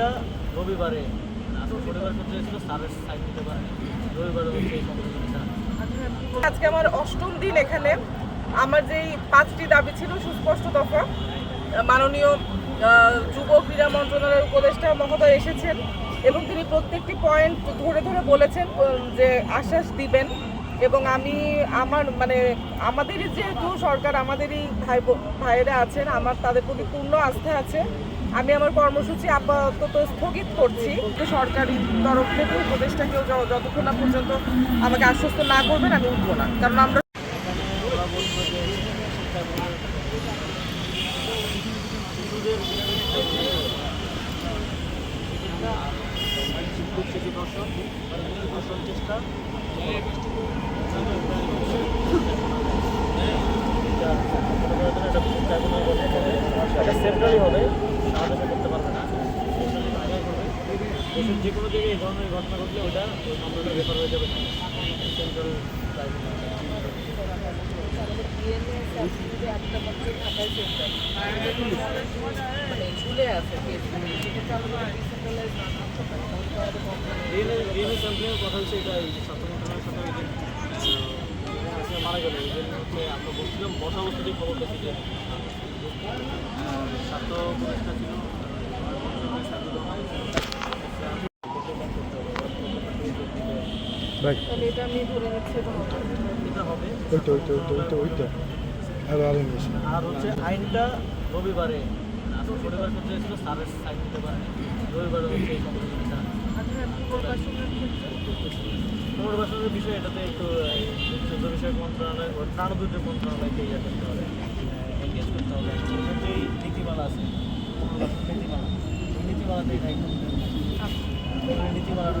আইনটা রবিবারে। এই আজকে আমার অষ্টম দিন এখানে। আমার যেই পাঁচটি দাবি ছিল, সুস্পষ্ট দফা। মাননীয় যুব ক্রীড়া মন্ত্রণালয়ের উপদেষ্টা মহোদয় এসেছেন এবং তিনি প্রত্যেকটি পয়েন্ট ধরে ধরে বলেছেন যে আশ্বাস দিবেন। এবং আমি আমার মানে আমাদেরই যেহেতু সরকার আমাদেরই ভাই ভাইয়েরা আছেন আমার তাদের প্রতি পূর্ণ আস্থা আছে আমি আমার কর্মসূচি আপাতত স্থগিত করছি সরকারি তরফ থেকে উপদেষ্টা কেউ যতক্ষণ না পর্যন্ত আমাকে আশ্বস্ত না করবেন আমি উঠবো না কারণ আমরা দর্শন দর্শন চেষ্টা এটা সেন্ট্রালি হবে বাংলাদেশে করতে পারবে না সেন্ট্রালি ঢাকায় করবে যে কোনো জায়গায় এই ধরনের ঘটনা ঘটলে ওটা ওই নম্বরটা রেফার হয়ে যাবে সেন্ট্রাল কথা হচ্ছে এটা স্বাস্থ্য মন্ত্রণালয়ের সাথে মারা গেল আমরা বলছিলাম বসা অবস্থাতেই খবর পেয়েছি যে স্বাস্থ্য উপদেষ্টা ছিল আর মন্ত্রণালয়ের স্বাস্থ্য ভাই তাহলে এটা আমি ধরে নিচ্ছি এটা হবে। আর আর আর হচ্ছে আইনটা রবিবারে আসলে শনিবার করতে ছিল স্যারের সাইন দিতে পারেনি। রবিবারে হচ্ছে এই সংশোধনীটা পুনর্বাসনের বিষয় এটাতে একটু যুদ্ধ বিষয়ক মন্ত্রণালয় ও ত্রাণ দুর্যোগ মন্ত্রণালয়কে ইয়ে করতে হবে। এনগেজ করতে হবে। যেই নীতিমালা আছে। পুনর্বাসন নীতিমালা এই নীতিমালাতেই নীতিমালাটা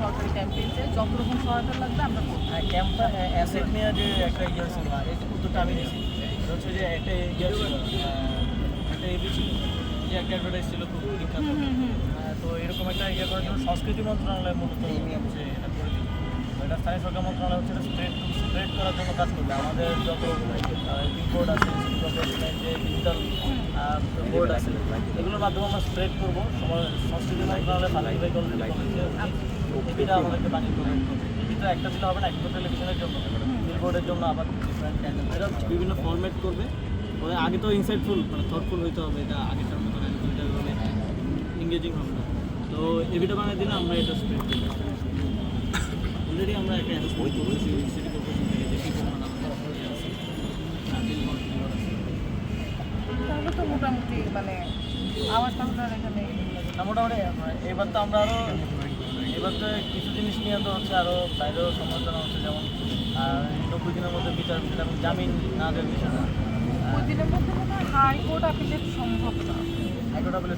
সরকারি ক্যাম্পেইন চাই যত রকম সহায়তা লাগবে আমরা করব। ক্যাম্পটা অ্যাসেট নিয়ে যে একটা ইয়ে ছিল উদ্যোগটা আমি নিয়েছি। হচ্ছে যে একটা ইয়ে ছিল একটা এবি ছিল যে একটা অ্যাডভার্টাইজ ছিল খুব বিখ্যাত তো এরকম একটা ইয়ে করার জন্য সংস্কৃতি মন্ত্রণালয় মূলত হচ্ছে এটা করে দিল এটা স্থানীয় সরকার মন্ত্রণালয় হচ্ছে স্প্রেড স্প্রেড করার জন্য কাজ করবে। আমাদের যত বোর্ড আছে যে ডিজিটাল বোর্ড আছে। এগুলোর মাধ্যমে আমরা স্প্রেড করব। সংস্কৃতি মন্ত্রণালয় করবে টিভিটা আমাদেরকে বানিয়ে করবে টিভিটা একটা দিলে হবে না, একটা টেলিভিশনের জন্য। বিলবোর্ডের জন্য আবার ডিফারেন্ট এটা বিভিন্ন ফরম্যাট করবে। তবে আগে তো ইনসাইটফুল মানে থটফুল হইতে হবে। এটা আগেরটার মতো না এটা হবে না। তো এভিটা বানিয়ে দিলে আমরা এটা স্প্রেড করি অলরেডি আমরা একটা অ্যারেঞ্জমেন্ট করেছি সিটি কর্পোরেশন থেকে যে কী পরিমাণ আমাদের ইয়ে আছে আর billboard, billboard আছে। তাহলে তো মোটামুটি মানে আমার আর এখানে মোটামুটি এবার তো আমরা আরও এবার তো কিছু জিনিস নিয়ে তো হচ্ছে আরও বাইরেও সমালোচনা হচ্ছে যেমন নব্বই দিনের মধ্যে বিচার যেমন জামিন না দেওয়ার বিষয়টা ওই দিনের মধ্যে হাইকোর্ট আপিলের সম্ভব না।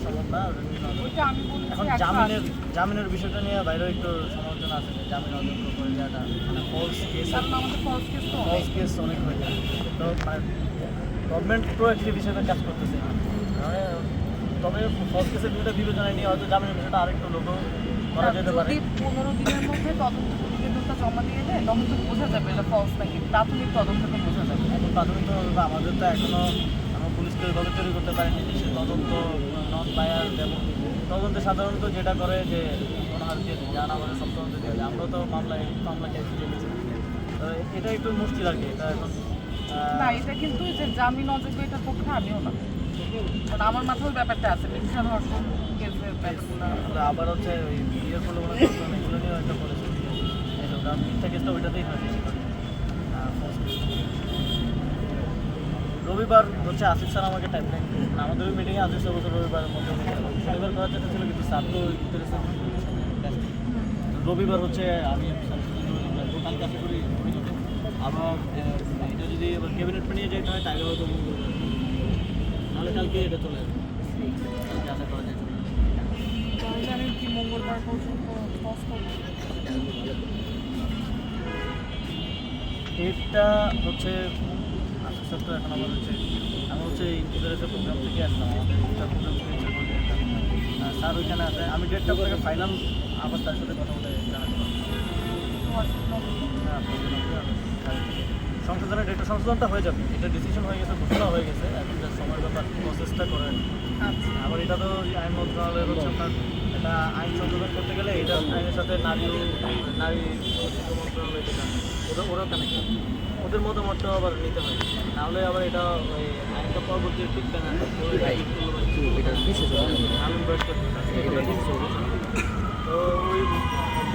সম্ভব না না- ওইটা আমি এখন জামিনের জামিনের বিষয়টা নিয়ে বাইরেও একটু সমালোচনা আছে যে জামিন অযোগ্য করে দেওয়াটা মানে ফলস কেস আমাদের ফলস কেস অনেক। ফলস কেস অনেক হয়ে যায়। তো মানে গভর্নমেন্ট প্রোয়েক্টিভ হিসেবে কাজ করতেছে। তবে ফলস কেসের বিষয়টা বিবেচনায় নিয়ে হয়তো জামিনের বিষয়টা আরেকটু লোক করা যেতে পারে। পনেরো দিনের মধ্যে তদন্ত প্রতিবেদনটা জমা দিয়ে দেয় তখন তো বোঝা যাবে এটা ফলস নাকি প্রাথমিক তদন্ত তো বোঝা যাবে। এখন প্রাথমিক তদন্ত আমাদের তো এখনও আমরা পুলিশকে ওইভাবে তৈরি করতে পারিনি যে সে তদন্ত নন বায়ার এবং তদন্তে সাধারণত যেটা করে যে হার দিয়ে দেয়, জানা করে সব তদন্ত দিয়ে। আমরাও তো মামলায় মামলা কেস দিয়েছি তো এটা একটু মুশকিল আর কি। এটা এখন না, এটা কিন্তু যে জামিন অযোগ্য এটার পক্ষে আমিও না। আমার মাথায় ব্যাপারটা আছে মিশন ধর্ষণ আবার হচ্ছে ওই মিথ্যা ওইটাতেই। রবিবার হচ্ছে আসিফ স্যার আমাকে টাইম লাইন আমাদের ওই মিটিংয়ে আসিফ স্যার বছর রবিবারের মধ্যে শনিবার করার চেষ্টা ছিল, কিন্তু স্যার তো রবিবার হচ্ছে আমি কালকে আশা করি আবার এটা যদি এবার ক্যাবিনেট নিয়ে যেতে হয় তাহলে হয়তো মঙ্গলবার নাহলে কালকে এটা চলে যাবে কালকে আশা করা যায় ডেটটা হচ্ছে আচ্ছা স্যার এখন আমার হচ্ছে আমি হচ্ছে ইন্টারেস্টের প্রোগ্রাম থেকে আসলাম। আমাদের প্রোগ্রাম থেকে স্যার ওইখানে আছে। আমি ডেটটা আপনাকে ফাইনাল আবার তার সাথে কথা বলে জানাতে পারব। সংশোধনের ডেটটা সংশোধনটা হয়ে যাবে। এটা ডিসিশন হয়ে গেছে ঘোষণা হয়ে গেছে। এখন যা সময় ব্যাপার প্রসেসটা করেন। আচ্ছা। আবার এটা তো আইন মন্ত্রণালয়ের হচ্ছে আপনার এটা আইন সংশোধন করতে গেলে এটা আইনের সাথে নারী নারী মন্ত্রণালয় যেটা ওদের ওরাও কানেক্ট ওদের মতামতটাও আবার নিতে হয় নাহলে আবার এটা ওই আইনটা পরবর্তী টিকবে না। তো এটা ওই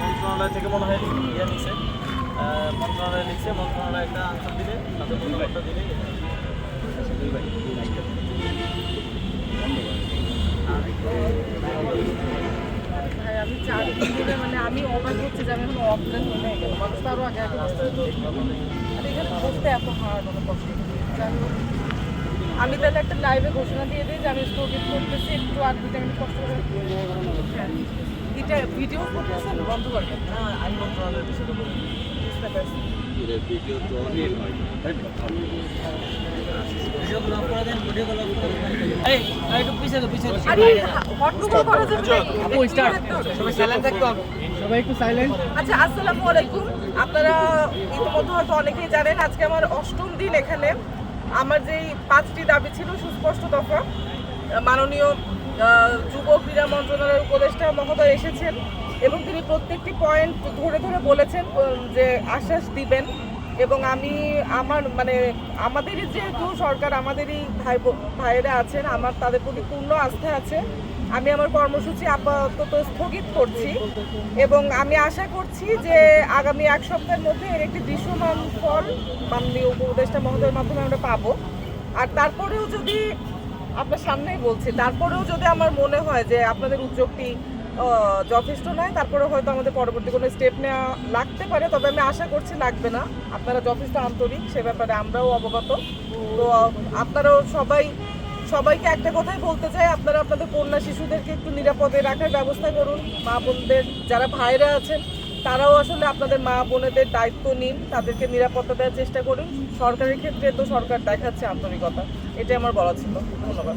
মন্ত্রণালয় থেকে মনে হয় ইয়ে নিছে। মন্ত্রণালয় লিখছে মন্ত্রণালয় একটা আনসার দিলে তাদের দিলে আমি চার দিন ধরে মানে আমি অবাক হচ্ছে যে আমি এখন অফলাইন হয়ে গেল মানুষ তো আরও আগে আগে রাস্তায় তো আমাদের আর এখানে বসতে এত হার্ড অনেক কষ্ট। আমি তাহলে একটা লাইভে ঘোষণা দিয়ে দিই যে আমি স্থগিত করতেছি একটু আর দুটা মিনিট কষ্ট করে। হ্যাঁ। এটা ভিডিও করতেছেন? বন্ধ করবেন হ্যাঁ আইন মন্ত্রণালয়ের বিষয়টা বলে আচ্ছা আপনারা অনেকেই জানেন আজকে আমার অষ্টম দিন এখানে আমার যেই পাঁচটি দাবি ছিল সুস্পষ্ট দফা মাননীয় যুব ক্রীড়া মন্ত্রণালয়ের উপদেষ্টা মহোদয় এসেছেন এবং তিনি প্রত্যেকটি পয়েন্ট ধরে ধরে বলেছেন যে আশ্বাস দিবেন। এবং আমি আমার মানে আমাদেরই যেহেতু সরকার, আমাদেরই ভাই ভাইয়েরা আছেন, আমার, তাদের প্রতি পূর্ণ আস্থা আছে। আমি আমার কর্মসূচি আপাতত স্থগিত করছি। এবং আমি আশা করছি যে আগামী এক সপ্তাহের মধ্যে এর একটি দৃশ্যমান ফল মাননীয় উপদেষ্টা মহোদয়ের মাধ্যমে আমরা পাবো। আর তারপরেও যদি আপনার সামনেই বলছি, তারপরেও যদি আমার মনে হয় যে আপনাদের উদ্যোগটি যথেষ্ট নয়। তারপরে হয়তো আমাদের পরবর্তী কোনো স্টেপ নেওয়া লাগতে পারে, তবে আমি আশা করছি লাগবে না। আপনারা যথেষ্ট আন্তরিক, সে ব্যাপারে আমরাও অবগত। তো আপনারাও সবাই, সবাইকে একটা কথাই বলতে চাই, আপনারা আপনাদের কন্যা শিশুদেরকে একটু নিরাপদে রাখার ব্যবস্থা করুন। মা বোনদের, যারা ভাইরা আছেন, তারাও আসলে আপনাদের মা বোনেদের দায়িত্ব নিন, তাদেরকে নিরাপত্তা দেওয়ার চেষ্টা করুন। সরকারের ক্ষেত্রে তো সরকার দেখাচ্ছে আন্তরিকতা, এটাই আমার বলা ছিল। ধন্যবাদ।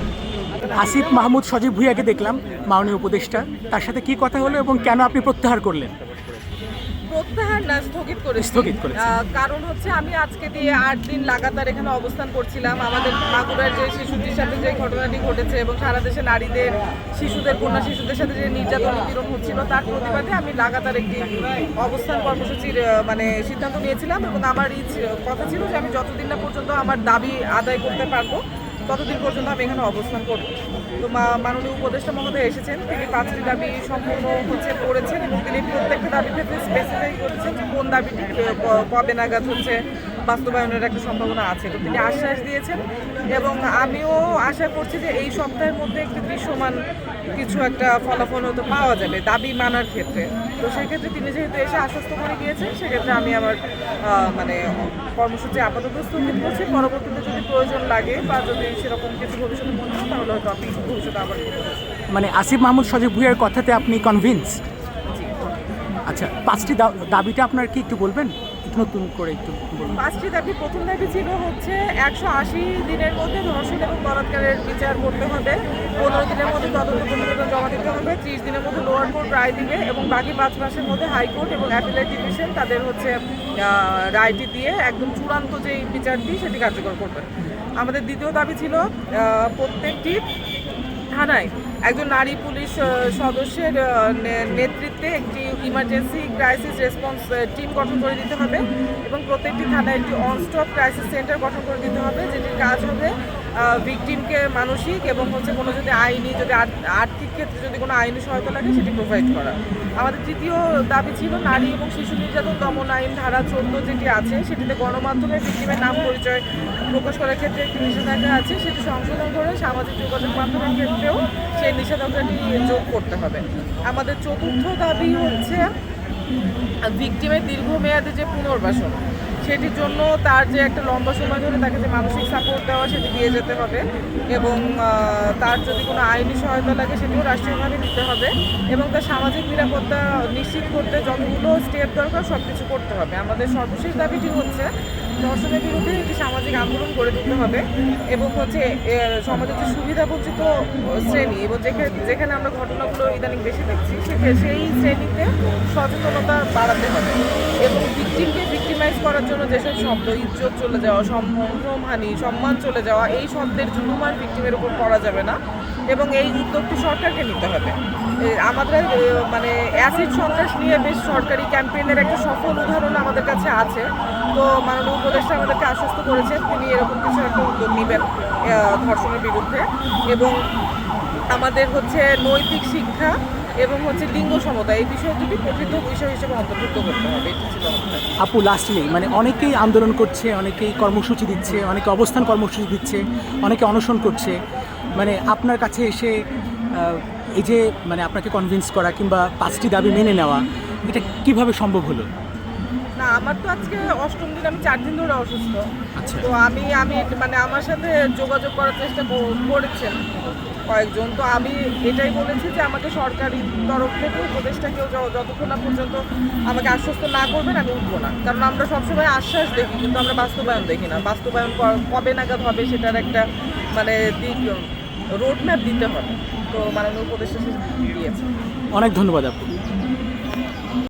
আসিফ মাহমুদ সজীব ভুইয়াকে দেখলাম মাননীয় উপদেষ্টা। তার সাথে কি কথা হলো এবং কেন আপনি প্রত্যাহার করলেন? প্রত্যাহার না স্থগিত করে স্থগিত করে কারণ হচ্ছে আমি আজকে দিয়ে আট দিন লাগাতার এখানে অবস্থান করছিলাম। আমাদের মাগুরার যে শিশুটির সাথে যে ঘটনাটি ঘটেছে এবং সারা দেশে নারীদের শিশুদের কন্যা শিশুদের সাথে যে নির্যাতন নিপীড়ন হচ্ছিল তার প্রতিবাদে আমি লাগাতার একটি অবস্থান কর্মসূচির মানে সিদ্ধান্ত নিয়েছিলাম এবং আমার কথা ছিল যে আমি যতদিন না পর্যন্ত আমার দাবি আদায় করতে পারব ততদিন পর্যন্ত আমি এখানে অবস্থান করব। তো মাননীয় উপদেষ্টা মহোদয় এসেছেন, তিনি পাঁচটি দাবি সম্পূর্ণ হচ্ছে করেছেন এবং তিনি প্রত্যেকটা দাবি ক্ষেত্রে স্পেসিফাই করেছেন কোন দাবিটি কবে নাগাদ হচ্ছে বাস্তবায়নের একটা সম্ভাবনা আছে। তো তিনি আশ্বাস দিয়েছেন এবং আমিও আশা করছি যে এই সপ্তাহের মধ্যে একটি দৃশ্যমান কিছু একটা ফলাফল হয়তো পাওয়া যাবে দাবি মানার ক্ষেত্রে। তো সেক্ষেত্রে তিনি যেহেতু এসে আশ্বস্ত করে গিয়েছেন সেক্ষেত্রে আমি আমার মানে কর্মসূচি আপাতত স্থগিত করছি। পরবর্তীতে যদি প্রয়োজন লাগে বা যদি সেরকম কিছু ভবিষ্যতে মনে হয় তাহলে হয়তো আমি ভবিষ্যতে আবার মানে আসিফ মাহমুদ সজীব ভুইয়ার কথাতে আপনি কনভিন্স আচ্ছা পাঁচটি দাবিটা আপনার কি একটু বলবেন? নতুন করে একটু পাঁচটি দাবি প্রথম দাবি ছিল হচ্ছে একশো আশি দিনের মধ্যে ধর্ষণ এবং বলাৎকারের বিচার করতে হবে। পনেরো দিনের মধ্যে তদন্ত প্রতিবেদন জমা দিতে হবে। ত্রিশ দিনের মধ্যে লোয়ার কোর্ট রায় দিবে এবং বাকি পাঁচ মাসের মধ্যে হাইকোর্ট এবং অ্যাপিলেট ডিভিশন তাদের হচ্ছে রায়টি দিয়ে একদম চূড়ান্ত যেই বিচারটি সেটি কার্যকর করবে। আমাদের দ্বিতীয় দাবি ছিল প্রত্যেকটি থানায় একজন নারী পুলিশ সদস্যের নেতৃত্বে একটি ইমার্জেন্সি ক্রাইসিস রেসপন্স টিম গঠন করে দিতে হবে এবং প্রত্যেকটি থানায় একটি অনস্টপ ক্রাইসিস সেন্টার গঠন করে দিতে হবে, যেটির কাজ হবে ভিকটিমকে মানসিক এবং হচ্ছে কোনো যদি আইনি, যদি আর্থিক ক্ষেত্রে যদি কোনো আইনি সহায়তা লাগে, সেটি প্রোভাইড করা। আমাদের তৃতীয় দাবি ছিল নারী এবং শিশু নির্যাতন দমন আইন ধারা চোদ্দ যেটি আছে, সেটিতে গণমাধ্যমে ভিকটিমের নাম পরিচয় প্রকাশ করার ক্ষেত্রে একটি নিষেধাজ্ঞা আছে, সেটি সংশোধন করে সামাজিক যোগাযোগ মাধ্যমের ক্ষেত্রেও সেই নিষেধাজ্ঞাটি যোগ করতে হবে। আমাদের চতুর্থ দাবি হচ্ছে ভিকটিমের দীর্ঘমেয়াদী যে পুনর্বাসন সেটির জন্য তার যে একটা লম্বা সময় ধরে তাকে যে মানসিক সাপোর্ট দেওয়া সেটি দিয়ে যেতে হবে এবং তার যদি কোনো আইনি সহায়তা লাগে সেটিও রাষ্ট্রীয়ভাবে দিতে হবে এবং তার সামাজিক নিরাপত্তা নিশ্চিত করতে যতগুলো স্টেপ দরকার সব কিছু করতে হবে। আমাদের সর্বশেষ দাবিটি হচ্ছে ধর্ষণের বিরুদ্ধে একটি সামাজিক আন্দোলন গড়ে তুলতে হবে এবং হচ্ছে সমাজের যে সুবিধা বঞ্চিত শ্রেণি এবং যেখানে যেখানে আমরা ঘটনাগুলো ইদানিং বেশি দেখছি সেই শ্রেণীতে সচেতনতা বাড়াতে হবে এবং ভিকটিমকে ভিকটিমাইজ করার জন্য যেসব শব্দ, ইজ্জত চলে যাওয়া সম্মানহানি সম্মান চলে যাওয়া, এই শব্দের জুলুমান ভিকটিমের উপর করা যাবে না এবং এই উদ্যোগটি সরকারকে নিতে হবে। আমাদের মানে অ্যাসিড সন্ত্রাস নিয়ে বেশ সরকারি ক্যাম্পেইনের একটা সফল উদাহরণ আমাদের কাছে আছে। তো মাননীয় উপদেষ্টা আমাদেরকে আশ্বস্ত করেছেন তিনি এরকম কিছু একটা উদ্যোগ নেবেন ধর্ষণের বিরুদ্ধে। এবং আমাদের হচ্ছে নৈতিক শিক্ষা এবং হচ্ছে লিঙ্গ সমতা, এই বিষয় দুটি প্রকৃত বিষয় হিসেবে অন্তর্ভুক্ত করতে হবে আপু লাস্টলি মানে অনেকেই আন্দোলন করছে, অনেকেই কর্মসূচি দিচ্ছে, অনেকে অবস্থান কর্মসূচি দিচ্ছে, অনেকে অনশন করছে। মানে আপনার কাছে এসে এই যে মানে আপনাকে কনভিন্স করা কিংবা পাঁচটি দাবি মেনে নেওয়া, এটা কীভাবে সম্ভব হলো? আমার তো আজকে অষ্টম দিন আমি চার দিন ধরে অসুস্থ। আচ্ছা। তো আমি আমি মানে আমার সাথে যোগাযোগ করার চেষ্টা করেছেন কয়েকজন। তো আমি এটাই বলেছি যে আমাকে সরকারি তরফ থেকে উপদেশটা কেউ যতক্ষণ না পর্যন্ত আমাকে আশ্বস্ত না করবেন আমি উঠবো না। কারণ আমরা সবসময় আশ্বাস দেখি কিন্তু আমরা বাস্তবায়ন দেখি না। বাস্তবায়ন কবে নাগাদ হবে সেটার একটা মানে দিক রোড ম্যাপ দিতে হবে। তো মাননীয় উপদেষ্টা দিয়েছে। অনেক ধন্যবাদ আপু